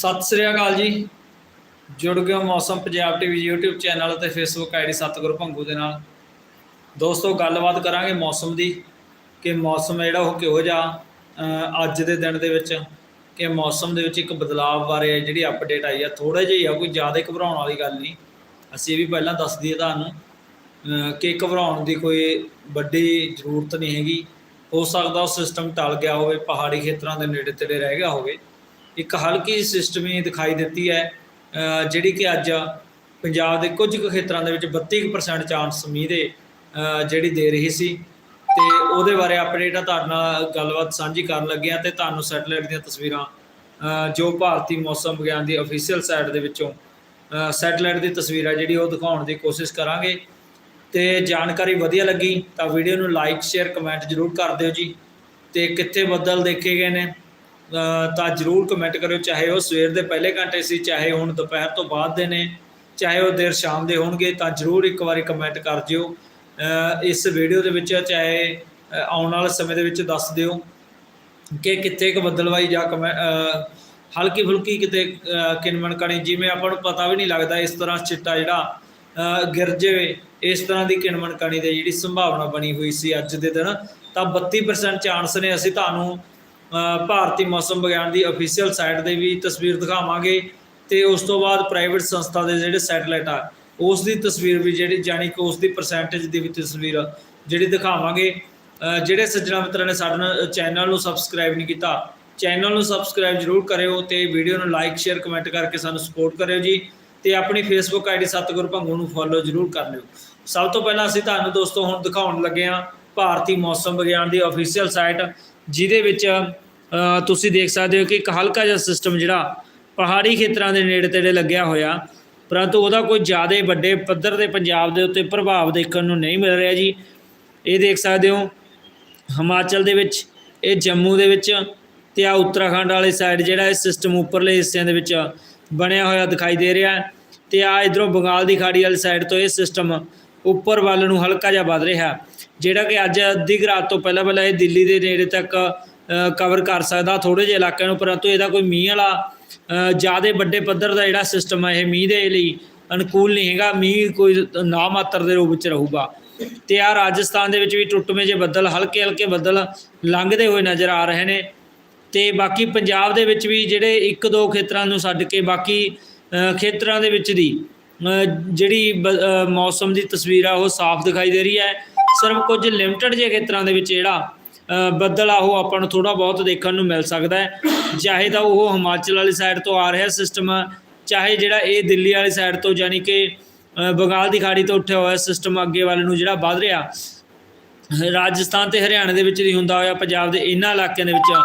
ਸਤਿ ਸ੍ਰੀ ਅਕਾਲ ਜੀ। ਜੁੜ ਗਏ ਹੋ Mausam Punjab TV YouTube channel ਅਤੇ Facebook ਆਈਡੀ ਸਤਿਗੁਰੂ ਭੰਗੂ ਦੇ ਨਾਲ। ਦੋਸਤੋ, ਗੱਲਬਾਤ ਕਰਾਂਗੇ ਮੌਸਮ ਦੀ ਕਿ ਮੌਸਮ ਜਿਹੜਾ ਉਹ ਕਿਹੋ ਜਿਹਾ ਅੱਜ ਦੇ ਦਿਨ ਦੇ ਵਿੱਚ ਕਿ ਮੌਸਮ ਦੇ ਵਿੱਚ ਇੱਕ ਬਦਲਾਅ ਬਾਰੇ ਜਿਹੜੀ ਅਪਡੇਟ ਆਈ ਆ ਥੋੜਾ ਜਿਹਾ ਆ, ਕੋਈ ਜ਼ਿਆਦਾ ਘਬਰਾਉਣ ਵਾਲੀ ਗੱਲ ਨਹੀਂ। ਅਸੀਂ ਵੀ ਪਹਿਲਾਂ ਦੱਸ ਦਈਏ ਤੁਹਾਨੂੰ ਕਿ ਘਬਰਾਉਣ ਦੀ ਕੋਈ ਵੱਡੀ ਜ਼ਰੂਰਤ ਨਹੀਂ ਹੈਗੀ। ਹੋ ਸਕਦਾ ਉਹ ਸਿਸਟਮ ਟਲ ਗਿਆ ਹੋਵੇ, ਪਹਾੜੀ ਖੇਤਰਾਂ ਦੇ ਨੇੜੇ ਤੇੜੇ ਰਹਿ ਗਿਆ ਹੋਵੇ। ਇੱਕ ਹਲਕੀ ਸਿਸਟਮ ਹੀ ਦਿਖਾਈ ਦਿੱਤੀ ਹੈ ਜਿਹੜੀ ਕਿ ਅੱਜ ਪੰਜਾਬ ਦੇ ਕੁਝ ਕੁ ਖੇਤਰਾਂ ਦੇ ਵਿੱਚ 32% ਚਾਂਸ ਮੀਂਹ ਦੇ ਜਿਹੜੀ ਦੇ ਰਹੀ ਸੀ। ਤੇ ਉਹਦੇ ਬਾਰੇ ਅਪਡੇਟ ਆ ਤੁਹਾਡੇ ਨਾਲ ਗੱਲਬਾਤ ਸਾਂਝੀ ਕਰਨ ਲੱਗੇ ਆ ਤੇ ਤੁਹਾਨੂੰ ਸੈਟਲਾਈਟ ਦੀਆਂ ਤਸਵੀਰਾਂ ਜੋ ਭਾਰਤੀ ਮੌਸਮ ਵਿਗਿਆਨ ਦੀ ਅਫੀਸ਼ੀਅਲ ਸਾਈਟ ਦੇ ਵਿੱਚੋਂ ਸੈਟਲਾਈਟ ਦੀ ਤਸਵੀਰ ਆ ਜਿਹੜੀ ਉਹ ਦਿਖਾਉਣ ਦੀ ਕੋਸ਼ਿਸ਼ ਕਰਾਂਗੇ। ਤੇ ਜਾਣਕਾਰੀ ਵਧੀਆ ਲੱਗੀ ਤਾਂ ਵੀਡੀਓ ਨੂੰ ਲਾਈਕ ਸ਼ੇਅਰ ਕਮੈਂਟ ਜਰੂਰ ਕਰ ਦਿਓ ਜੀ। ਤੇ ਕਿੱਥੇ ਬੱਦਲ ਦੇਖੇ ਗਏ ਨੇ ਤਾਂ ਜਰੂਰ ਕਮੈਂਟ ਕਰਿਓ ਚਾਹੇ ਉਹ ਸਵੇਰ ਦੇ ਪਹਿਲੇ ਘੰਟੇ ਸੀ ਚਾਹੇ ਹੁਣ ਦੁਪਹਿਰ ਤੋਂ ਬਾਅਦ ਦੇ ਨੇ ਚਾਹੇ ਉਹ ਦੇਰ ਸ਼ਾਮ ਦੇ ਹੋਣਗੇ ਤਾਂ ਜਰੂਰ ਇੱਕ ਵਾਰੀ ਕਮੈਂਟ ਕਰ ਦਿਓ। ਇਸ ਵੀਡੀਓ ਦੇ ਵਿੱਚ ਚਾਹੇ ਆਉਣ ਵਾਲੇ ਸਮੇਂ ਦੇ ਵਿੱਚ ਦੱਸ ਦਿਓ ਕਿ ਕਿੱਥੇ ਕੁ ਬੱਦਲਵਾਈ ਜਾਂ ਕਮੈ ਹਲਕੀ ਫੁਲਕੀ ਕਿਤੇ ਅ, ਕਿਨਮਣ ਕਣੀ ਜਿਵੇਂ ਆਪਾਂ ਨੂੰ ਪਤਾ ਵੀ ਨਹੀਂ ਲੱਗਦਾ ਇਸ ਤਰ੍ਹਾਂ ਚਿੱਟਾ ਜਿਹੜਾ ਗਿਰ ਜਾਵੇ ਇਸ ਤਰ੍ਹਾਂ ਦੀ ਕਿਨਮਣ ਕਣੀ ਦੀ ਜਿਹੜੀ ਸੰਭਾਵਨਾ ਬਣੀ ਹੋਈ ਸੀ ਅੱਜ ਦੇ ਦਿਨ ਤਾਂ 32% ਚਾਂਸ ਨੇ ਅਸੀਂ ਤੁਹਾਨੂੰ ਭਾਰਤੀ ਮੌਸਮ ਵਿਗਿਆਨ ਦੀ ਅਫੀਸ਼ੀਅਲ ਸਾਈਟ ਦੇ ਵੀ ਤਸਵੀਰ ਦਿਖਾਵਾਂਗੇ ਤੇ ਉਸ ਤੋਂ ਬਾਅਦ ਪ੍ਰਾਈਵੇਟ ਸੰਸਥਾ ਦੇ ਜਿਹੜੇ ਸੈਟਲਾਈਟ ਆ, ਉਸ ਦੀ ਤਸਵੀਰ ਵੀ ਜਿਹੜੀ ਜਾਨੀ ਕਿ ਉਸ ਦੀ ਪਰਸੈਂਟੇਜ ਦੀ ਵੀ ਤਸਵੀਰ ਜਿਹੜੀ ਦਿਖਾਵਾਂਗੇ। ਜਿਹੜੇ ਸੱਜਣਾ ਮਿੱਤਰਾਂ ਨੇ ਸਾਡੇ ਚੈਨਲ ਨੂੰ ਸਬਸਕ੍ਰਾਈਬ ਨਹੀਂ ਕੀਤਾ ਚੈਨਲ ਨੂੰ ਸਬਸਕ੍ਰਾਈਬ ਜਰੂਰ ਕਰਿਓ ਤੇ ਵੀਡੀਓ ਨੂੰ ਲਾਈਕ ਸ਼ੇਅਰ ਕਮੈਂਟ ਕਰਕੇ ਸਾਨੂੰ ਸਪੋਰਟ ਕਰਿਓ ਜੀ ਤੇ ਆਪਣੀ ਫੇਸਬੁੱਕ ਆਈਡੀ ਸਤਿਗੁਰੂ ਭੰਗੂ ਨੂੰ ਫੋਲੋ ਜਰੂਰ ਕਰ ਲਿਓ। ਸਭ ਤੋਂ ਪਹਿਲਾਂ ਅਸੀਂ ਤੁਹਾਨੂੰ ਦੋਸਤੋ ਹੁਣ ਦਿਖਾਉਣ ਲੱਗੇ ਹਾਂ ਭਾਰਤੀ ਮੌਸਮ ਵਿਗਿਆਨ ਦੀ ਅਫੀਸ਼ੀਅਲ ਸਾਈਟ ਜਿਹਦੇ ਵਿੱਚ ਤੁਸੀਂ ਦੇਖ ਸਕਦੇ ਹੋ ਕਿ ਇੱਕ ਹਲਕਾ ਜਿਹਾ ਸਿਸਟਮ ਜਿਹੜਾ ਪਹਾੜੀ ਖੇਤਰਾਂ ਦੇ ਨੇੜੇ ਤੇੜੇ ਲੱਗਿਆ ਹੋਇਆ। ਪਰੰਤੂ ਉਹਦਾ ਕੋਈ ਜ਼ਿਆਦਾ ਵੱਡੇ ਪੱਧਰ ਦੇ ਪੰਜਾਬ ਦੇ ਉੱਤੇ ਪ੍ਰਭਾਵ ਦੇਖਣ ਨੂੰ ਨਹੀਂ ਮਿਲ ਰਿਹਾ ਜੀ। ਇਹ ਦੇਖ ਸਕਦੇ ਹੋ, ਹਿਮਾਚਲ ਦੇ ਵਿੱਚ, ਇਹ ਜੰਮੂ ਦੇ ਵਿੱਚ ਤੇ ਆ ਉੱਤਰਾਖੰਡ ਵਾਲੀ ਸਾਈਡ ਜਿਹੜਾ ਇਹ ਸਿਸਟਮ ਉੱਪਰਲੇ ਹਿੱਸਿਆਂ ਦੇ ਵਿੱਚ ਬਣਿਆ ਹੋਇਆ ਦਿਖਾਈ ਦੇ ਰਿਹਾ ਹੈ। ਤੇ ਆ ਇਧਰੋਂ ਬੰਗਾਲ ਦੀ ਖਾੜੀ ਵਾਲੀ ਸਾਈਡ ਤੋਂ ਇਹ ਸਿਸਟਮ ਉੱਪਰ ਵੱਲ ਨੂੰ ਹਲਕਾ ਜਿਹਾ ਵੱਧ ਰਿਹਾ। ਜਿਹੜਾ ਕਿ ਅੱਜ ਅੱਧੀ ਕੁ ਰਾਤ ਤੋਂ ਪਹਿਲਾਂ ਪਹਿਲਾਂ ਇਹ ਦਿੱਲੀ ਦੇ ਨੇੜੇ ਤੱਕ ਕਵਰ ਕਰ ਸਕਦਾ ਥੋੜੇ ਜਿਹੇ ਇਲਾਕਿਆਂ ਨੂੰ, ਪਰੰਤੂ ਇਹਦਾ ਕੋਈ ਮੀਂਹ ਵਾਲਾ ਜ਼ਿਆਦਾ ਵੱਡੇ ਪੱਧਰ ਦਾ ਜਿਹੜਾ ਸਿਸਟਮ ਹੈ ਇਹ ਮੀਂਹ ਦੇ ਲਈ ਅਨੁਕੂਲ ਨਹੀਂ ਹੈਗਾ। ਮੀਂਹ ਕੋਈ ਨਾ ਮਾਤਰ ਦੇ ਰੂਪ ਵਿੱਚ ਰਹੂਗਾ। ਤੇ ਆ ਰਾਜਸਥਾਨ ਦੇ ਵਿੱਚ ਵੀ ਟੁੱਟਵੇਂ ਜੇ ਬੱਦਲ, ਹਲਕੇ ਹਲਕੇ ਬੱਦਲ ਲੰਘਦੇ ਹੋਏ ਨਜ਼ਰ ਆ ਰਹੇ ਨੇ। ਤੇ ਬਾਕੀ ਪੰਜਾਬ ਦੇ ਵਿੱਚ ਵੀ ਜਿਹੜੇ ਇੱਕ ਦੋ ਖੇਤਰਾਂ ਨੂੰ ਛੱਡ ਕੇ ਬਾਕੀ ਖੇਤਰਾਂ ਦੇ ਵਿੱਚ ਦੀ ਜਿਹੜੀ ਬ- ਮੌਸਮ ਦੀ ਤਸਵੀਰ ਆ, ਉਹ ਸਾਫ਼ ਦਿਖਾਈ ਦੇ ਰਹੀ ਹੈ। ਸਿਰਫ ਕੁਝ ਲਿਮਟਿਡ ਜਿਹੇ ਖੇਤਰਾਂ ਦੇ ਵਿੱਚ ਜਿਹੜਾ ਬੱਦਲ ਆ, ਉਹ ਆਪਾਂ ਨੂੰ ਥੋੜਾ ਬਹੁਤ ਦੇਖਣ ਨੂੰ ਮਿਲ ਸਕਦਾ ਹੈ। ਚਾਹੇ ਤਾਂ ਉਹ ਹਿਮਾਚਲ ਵਾਲੀ ਸਾਈਡ ਤੋਂ ਆ ਰਿਹਾ ਸਿਸਟਮ ਚਾਹੇ ਜਿਹੜਾ ਇਹ ਦਿੱਲੀ ਵਾਲੀ ਸਾਈਡ ਤੋਂ ਯਾਨੀ ਕਿ ਬੰਗਾਲ ਦੀ ਖਾੜੀ ਤੋਂ ਉੱਠਿਆ ਹੋਇਆ ਸਿਸਟਮ ਅੱਗੇ ਵੱਲ ਨੂੰ ਜਿਹੜਾ ਵੱਧ ਰਿਹਾ। ਰਾਜਸਥਾਨ ਤੇ ਹਰਿਆਣਾ ਦੇ ਵਿੱਚ ਵੀ ਹੁੰਦਾ ਹੋਇਆ, ਪੰਜਾਬ ਦੇ ਇਹਨਾਂ ਇਲਾਕਿਆਂ ਦੇ ਵਿੱਚ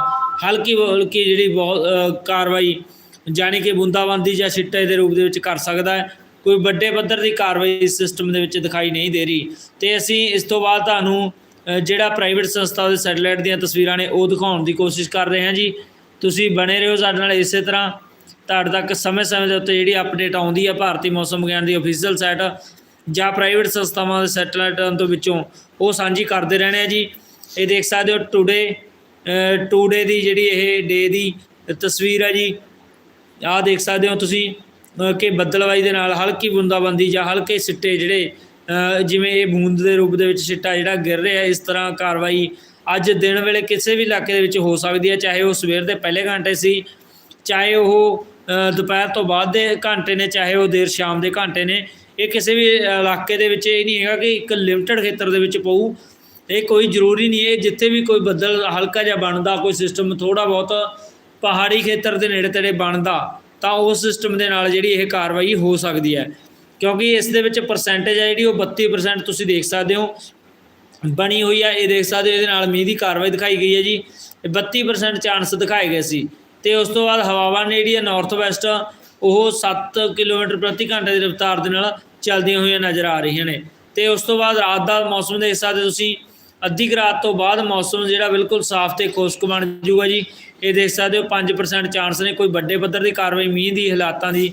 ਹਲਕੀ ਹਲਕੀ ਜਿਹੜੀ ਬਹੁਤ ਕਾਰਵਾਈ, ਜਾਣੀ ਕਿ ਬੂੰਦਾਬਾਂਦੀ ਜਾਂ ਛਿੱਟੇ ਦੇ ਰੂਪ ਦੇ ਵਿੱਚ ਕਰ ਸਕਦਾ ਹੈ। ਕੋਈ ਵੱਡੇ ਪੱਧਰ ਦੀ ਕਾਰਵਾਈ ਇਸ ਸਿਸਟਮ ਦੇ ਵਿੱਚ ਦਿਖਾਈ ਨਹੀਂ ਦੇ ਰਹੀ। ਤੇ ਅਸੀਂ ਇਸ ਤੋਂ ਬਾਅਦ ਤੁਹਾਨੂੰ ਜਿਹੜਾ ਪ੍ਰਾਈਵੇਟ ਸੰਸਥਾ ਦੇ ਸੈਟੇਲਾਈਟ ਦੀਆਂ ਤਸਵੀਰਾਂ ਨੇ, ਉਹ ਦਿਖਾਉਣ ਦੀ ਕੋਸ਼ਿਸ਼ ਕਰ ਰਹੇ ਹਾਂ ਜੀ। ਤੁਸੀਂ ਬਣੇ ਰਹੋ ਸਾਡੇ ਨਾਲ ਇਸੇ ਤਰ੍ਹਾਂ। ਤੁਹਾਡੇ ਤੱਕ ਸਮੇਂ-ਸਮੇਂ ਦੇ ਉੱਤੇ ਜਿਹੜੀ ਅਪਡੇਟ ਆਉਂਦੀ ਹੈ ਭਾਰਤੀ ਮੌਸਮ ਵਿਗਿਆਨ ਦੀ ਅਫੀਸ਼ੀਅਲ ਸਾਈਟ ਜਾਂ ਪ੍ਰਾਈਵੇਟ ਸੰਸਥਾਵਾਂ ਦੇ ਸੈਟੇਲਾਈਟਾਂ ਤੋਂ ਵਿੱਚੋਂ, ਉਹ ਸਾਂਝੀ ਕਰਦੇ ਰਹਿਣੇ ਆ ਜੀ। ਇਹ ਦੇਖ ਸਕਦੇ ਹੋ ਟੂਡੇ ਟੂਡੇ ਦੀ ਜਿਹੜੀ ਇਹ ਡੇ ਦੀ ਤਸਵੀਰ ਹੈ ਜੀ। ਆਹ ਦੇਖ ਸਕਦੇ ਹੋ ਤੁਸੀਂ। ਕਿ ਬੱਦਲਵਾਈ ਦੇ ਨਾਲ ਹਲਕੀ ਬੁੰਦਾਬੰਦੀ ਜਾਂ ਹਲਕੇ ਸਿੱਟੇ ਜਿਹੜੇ ਜਿਵੇਂ ਇਹ ਬੂੰਦ ਦੇ ਰੂਪ ਦੇ ਵਿੱਚ ਸਿੱਟਾ ਜਿਹੜਾ ਗਿਰ ਰਿਹਾ, ਇਸ ਤਰ੍ਹਾਂ ਕਾਰਵਾਈ ਅੱਜ ਦਿਨ ਵੇਲੇ ਕਿਸੇ ਵੀ ਇਲਾਕੇ ਦੇ ਵਿੱਚ ਹੋ ਸਕਦੀ ਹੈ, ਚਾਹੇ ਉਹ ਸਵੇਰ ਦੇ ਪਹਿਲੇ ਘੰਟੇ ਸੀ, ਚਾਹੇ ਉਹ ਦੁਪਹਿਰ ਤੋਂ ਬਾਅਦ ਦੇ ਘੰਟੇ ਨੇ, ਚਾਹੇ ਉਹ ਦੇਰ ਸ਼ਾਮ ਦੇ ਘੰਟੇ ਨੇ, ਇਹ ਕਿਸੇ ਵੀ ਇਲਾਕੇ ਦੇ ਵਿੱਚ ਇਹ ਨਹੀਂ ਹੈਗਾ ਕਿ ਇੱਕ ਲਿਮਟਿਡ ਖੇਤਰ ਦੇ ਵਿੱਚ ਪਊ। ਇਹ ਕੋਈ ਜ਼ਰੂਰੀ ਨਹੀਂ ਹੈ ਜਿੱਥੇ ਵੀ ਕੋਈ ਬੱਦਲ ਹਲਕਾ ਜਿਹਾ ਬਣਦਾ, ਕੋਈ ਸਿਸਟਮ ਥੋੜਾ ਬਹੁਤ ਪਹਾੜੀ ਖੇਤਰ ਦੇ ਨੇੜੇ ਤੇੜੇ ਬਣਦਾ ਤਾਂ ਉਸ ਸਿਸਟਮ ਦੇ ਨਾਲ ਜਿਹੜੀ ਇਹ ਕਾਰਵਾਈ ਹੋ ਸਕਦੀ ਹੈ। ਕਿਉਂਕਿ ਇਸ ਦੇ ਵਿੱਚ ਪਰਸੈਂਟੇਜ ਹੈ ਜਿਹੜੀ, ਉਹ 32% ਤੁਸੀਂ ਦੇਖ ਸਕਦੇ ਹੋ। ਬਣੀ ਹੋਈ ਹੈ, ਇਹ ਦੇਖ ਸਕਦੇ ਹੋ, ਇਹਦੇ ਨਾਲ ਮੀਂਹ ਦੀ ਕਾਰਵਾਈ ਦਿਖਾਈ ਗਈ ਹੈ ਜੀ। ਇਹ 32% ਚਾਂਸ ਦਿਖਾਏ ਗਏ ਸੀ। ਤੇ ਉਸ ਤੋਂ ਬਾਅਦ ਹਵਾਵਾਂ ਨੇ ਜਿਹੜੀ ਹੈ ਨਾਰਥ ਵੈਸਟ ਉਹ 7 ਕਿਲੋਮੀਟਰ ਪ੍ਰਤੀ ਘੰਟੇ ਦੀ ਰਫ਼ਤਾਰ ਦੇ ਨਾਲ ਚੱਲਦੀਆਂ ਹੋਈਆਂ ਨਜ਼ਰ ਆ ਰਹੀਆਂ ਨੇ। ਤੇ ਉਸ ਤੋਂ ਬਾਅਦ ਰਾਤ ਦਾ ਮੌਸਮ ਦੇ ਹਿੱਸਾ ਹੋ ਤੁਸੀਂ। ਅੱਧੀ ਕੁ ਰਾਤ ਤੋਂ ਬਾਅਦ ਮੌਸਮ ਜਿਹੜਾ ਬਿਲਕੁਲ ਸਾਫ਼ ਤੇ ਖੁਸ਼ਕ ਬਣ ਜੂਗਾ ਜੀ। ਇਹ ਦੇਖ ਸਕਦੇ ਹੋ 5% ਚਾਂਸ ਨੇ ਕੋਈ ਵੱਡੇ ਪੱਧਰ ਦੀ ਕਾਰਵਾਈ ਮੀਂਹ ਦੀ ਹਾਲਾਤਾਂ ਦੀ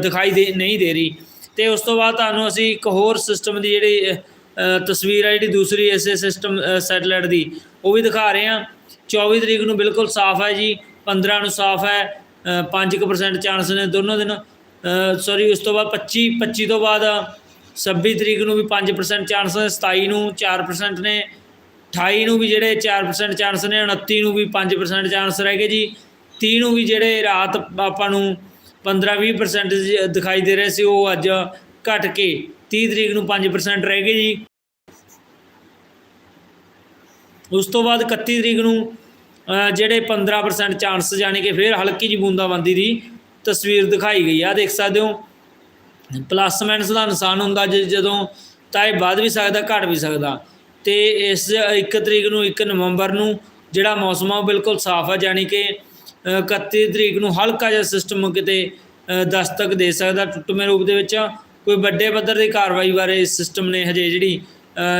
ਦਿਖਾਈ ਦੇ ਨਹੀਂ ਦੇ ਰਹੀ। ਤੇ ਉਸ ਤੋਂ ਬਾਅਦ ਤੁਹਾਨੂੰ ਅਸੀਂ ਇੱਕ ਹੋਰ ਸਿਸਟਮ ਦੀ ਜਿਹੜੀ ਤਸਵੀਰ ਹੈ ਜਿਹੜੀ ਦੂਸਰੀ ਇਸੇ ਸਿਸਟਮ ਸੈਟੇਲਾਈਟ ਦੀ ਉਹ ਵੀ ਦਿਖਾ ਰਹੇ ਹਾਂ। 24 ਤਰੀਕ ਨੂੰ ਬਿਲਕੁਲ ਸਾਫ਼ ਹੈ ਜੀ 15 ਨੂੰ ਸਾਫ਼ ਹੈ ਅ, 5% ਚਾਂਸ ਨੇ ਦੋਨੋਂ ਦਿਨ। ਸੌਰੀ ਉਸ ਤੋਂ ਬਾਅਦ 25 25 ਤੋਂ ਬਾਅਦ 26 ਤਰੀਕ ਨੂੰ ਵੀ 5% ਚਾਂਸ ਨੇ 27 ਨੂੰ 4% ਨੇ 28 ਨੂੰ ਵੀ ਜਿਹੜੇ 4% ਚਾਂਸ ਨੇ 29 ਨੂੰ ਵੀ 5% ਚਾਂਸ ਰਹਿ ਗਏ ਜੀ। 30 ਨੂੰ ਵੀ ਜਿਹੜੇ ਰਾਤ ਆਪਾਂ ਨੂੰ 15-20% ਦਿਖਾਈ ਦੇ ਰਹੇ ਸੀ, ਉਹ ਅੱਜ ਘਟ ਕੇ 30 ਤਰੀਕ ਨੂੰ 5% ਰਹਿ ਗਏ ਜੀ। ਉਸ ਤੋਂ ਬਾਅਦ 31 ਤਰੀਕ ਨੂੰ ਜਿਹੜੇ 15% ਚਾਂਸ ਜਾਣੀ ਕਿ ਫਿਰ ਹਲਕੀ ਜਿਹੀ ਬੂੰਦਾਬਾਂਦੀ ਦੀ ਤਸਵੀਰ ਦਿਖਾਈ ਗਈ। ਆ ਦੇਖ ਸਕਦੇ ਹੋ ਪਲੱਸ ਮਾਈਨਸ ਦਾ ਨਿਸ਼ਾਨ ਹੁੰਦਾ ਜ- ਜਦੋਂ ਤਾਂ ਇਹ ਵੱਧ ਵੀ ਸਕਦਾ ਘਟ ਵੀ ਸਕਦਾ। ਤੇ ਇਸ 1 ਤਰੀਕ ਨੂੰ 1 ਨਵੰਬਰ ਨੂੰ ਜਿਹੜਾ ਮੌਸਮ ਆ ਉਹ ਬਿਲਕੁਲ ਸਾਫ਼ ਆ ਜਾਣੀ ਕਿ ਅ, 31 ਤਰੀਕ ਨੂੰ ਹਲਕਾ ਜਿਹਾ ਸਿਸਟਮ ਕਿਤੇ ਦਸਤਕ ਦੇ ਸਕਦਾ ਟੁੱਟਵੇਂ ਰੂਪ ਦੇ ਵਿੱਚ। ਕੋਈ ਵੱਡੇ ਪੱਧਰ ਦੀ ਕਾਰਵਾਈ ਬਾਰੇ ਇਸ ਸਿਸਟਮ ਨੇ ਹਜੇ ਜਿਹੜੀ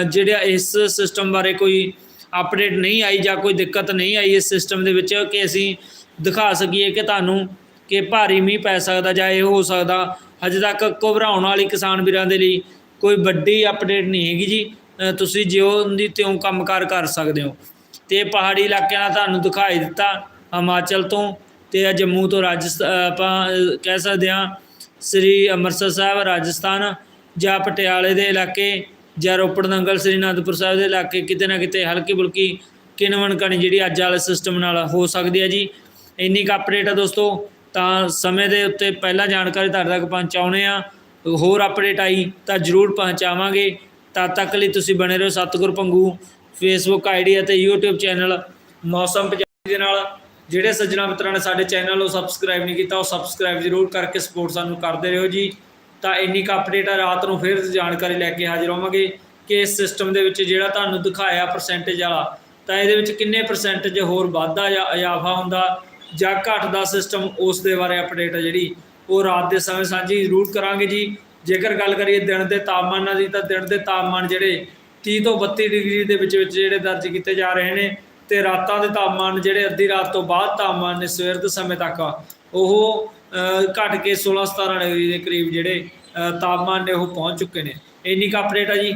ਜਿਹੜਾ ਇਸ ਸਿਸਟਮ ਬਾਰੇ ਕੋਈ ਅਪਡੇਟ ਨਹੀਂ ਆਈ ਜਾਂ ਕੋਈ ਦਿੱਕਤ ਨਹੀਂ ਆਈ ਇਸ ਸਿਸਟਮ ਦੇ ਵਿੱਚ ਕਿ ਅਸੀਂ ਦਿਖਾ ਸਕੀਏ ਕਿ ਤੁਹਾਨੂੰ ਕਿ ਭਾਰੀ ਮੀਂਹ ਪੈ ਸਕਦਾ ਜਾਂ ਇਹ ਹੋ ਸਕਦਾ। ਹਜੇ ਤੱਕ ਘਬਰਾਉਣ ਵਾਲੀ ਕਿਸਾਨ ਵੀਰਾਂ ਦੇ ਲਈ ਕੋਈ ਵੱਡੀ ਅਪਡੇਟ ਨਹੀਂ ਹੈਗੀ ਜੀ। ਤੁਸੀਂ ਜਿਉਂ ਦੀ ਤਿਉਂ ਕੰਮਕਾਰ ਕਰ ਸਕਦੇ ਹੋ। ਤੇ ਪਹਾੜੀ ਇਲਾਕਿਆਂ ਦਾ ਤੁਹਾਨੂੰ ਦਿਖਾਈ ਦਿੱਤਾ ਹਿਮਾਚਲ ਤੋਂ। ਤੇ ਜੰਮੂ ਤੋਂ ਰਾਜਸਥਾਨ ਆਪਾਂ ਕਹਿ ਸਕਦੇ ਹਾਂ, ਸ੍ਰੀ ਅੰਮ੍ਰਿਤਸਰ ਸਾਹਿਬ, ਰਾਜਸਥਾਨ ਜਾਂ ਪਟਿਆਲੇ ਦੇ ਇਲਾਕੇ ਜਾਂ ਰੋਪੜ ਨੰਗਲ, ਸ੍ਰੀ ਅਨੰਦਪੁਰ ਸਾਹਿਬ ਦੇ ਇਲਾਕੇ ਕਿਤੇ ਨਾ ਕਿਤੇ ਹਲਕੀ ਬੁਲਕੀ ਕਿਨਵਣ ਕਣੀ ਜਿਹੜੀ ਅੱਜ ਵਾਲੇ ਸਿਸਟਮ ਨਾਲ ਹੋ ਸਕਦੀ ਹੈ ਜੀ। ਇੰਨੀ ਕੁ ਅਪਡੇਟ ਆ ਦੋਸਤੋ। ਤਾਂ ਸਮੇਂ ਦੇ ਉੱਤੇ ਪਹਿਲਾਂ ਜਾਣਕਾਰੀ ਤੁਹਾਡੇ ਤੱਕ ਪਹੁੰਚਾਉਣੇ ਆ। ਹੋਰ ਅਪਡੇਟ ਆਈ ਤਾਂ ਜਰੂਰ ਪਹੁੰਚਾਵਾਂਗੇ। ਤਦ ਤੱਕ ਲਈ ਤੁਸੀਂ ਬਣੇ ਰਹੋ ਸਤਿਗੁਰ ਪੰਗੂ। ਫੇਸਬੁੱਕ ਆਈਡੀ ਅਤੇ YouTube ਚੈਨਲ ਮੌਸਮ ਪੰਜਾਬੀ ਦੇ ਨਾਲ। ਜਿਹੜੇ ਸੱਜਣਾ ਮਿੱਤਰਾਂ ਨੇ ਸਾਡੇ ਚੈਨਲ ਨੂੰ ਸਬਸਕ੍ਰਾਈਬ ਨਹੀਂ ਕੀਤਾ, ਉਹ ਸਬਸਕ੍ਰਾਈਬ ਜ਼ਰੂਰ ਕਰਕੇ ਸਪੋਰਟ ਸਾਨੂੰ ਕਰਦੇ ਰਹੋ ਜੀ। ਤਾਂ ਇੰਨੀ ਕੁ ਅਪਡੇਟ ਆ, ਰਾਤ ਨੂੰ ਫਿਰ ਜਾਣਕਾਰੀ ਲੈ ਕੇ ਹਾਜ਼ਰ ਹੋਵਾਂਗੇ ਕਿ ਇਸ ਸਿਸਟਮ ਦੇ ਵਿੱਚ ਜਿਹੜਾ ਤੁਹਾਨੂੰ ਦਿਖਾਇਆ ਪਰਸੈਂਟੇਜ ਵਾਲਾ, ਤਾਂ ਇਹਦੇ ਵਿੱਚ ਕਿੰਨੇ ਪਰਸੈਂਟੇਜ ਹੋਰ ਵਾਧਾ ਜਾਂ ਇਜ਼ਾਫਾ ਹੁੰਦਾ। ਜਾਂ ਘੱਟ ਦਾ ਸਿਸਟਮ ਉਸ ਦੇ ਬਾਰੇ ਅਪਡੇਟ ਹੈ ਜਿਹੜੀ ਉਹ ਰਾਤ ਦੇ ਸਮੇਂ ਸਾਂਝੀ ਜ਼ਰੂਰ ਕਰਾਂਗੇ ਜੀ। ਜੇਕਰ ਗੱਲ ਕਰੀਏ ਦਿਨ ਦੇ ਤਾਪਮਾਨਾਂ ਦੀ ਤਾਂ ਦਿਨ ਦੇ ਤਾਪਮਾਨ ਜਿਹੜੇ 30 ਤੋਂ 32 ਡਿਗਰੀ ਦੇ ਵਿੱਚ ਵਿੱਚ ਜਿਹੜੇ ਦਰਜ ਕੀਤੇ ਜਾ ਰਹੇ ਨੇ ਤੇ ਰਾਤਾਂ ਦੇ ਤਾਪਮਾਨ ਜਿਹੜੇ ਅੱਧੀ ਰਾਤ ਤੋਂ ਬਾਅਦ ਤਾਪਮਾਨ ਨੇ ਸਵੇਰ ਦੇ ਸਮੇਂ ਤੱਕ ਉਹ ਅ, ਘਟ ਕੇ 16 17 ਡਿਗਰੀ ਦੇ ਕਰੀਬ ਜਿਹੜੇ ਤਾਪਮਾਨ ਨੇ ਉਹ ਪਹੁੰਚ ਚੁੱਕੇ ਨੇ। ਇੰਨੀ ਕੁ ਅਪਡੇਟ ਆ ਜੀ।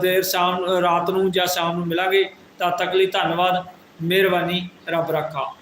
ਦੇਰ ਸ਼ਾਮ ਰਾਤ ਨੂੰ ਜਾਂ ਸ਼ਾਮ ਨੂੰ ਮਿਲਾਂਗੇ। ਤਦ ਤੱਕ ਲਈ ਧੰਨਵਾਦ। ਮਿਹਰਬਾਨੀ। ਰੱਬ ਰੱਖਾ।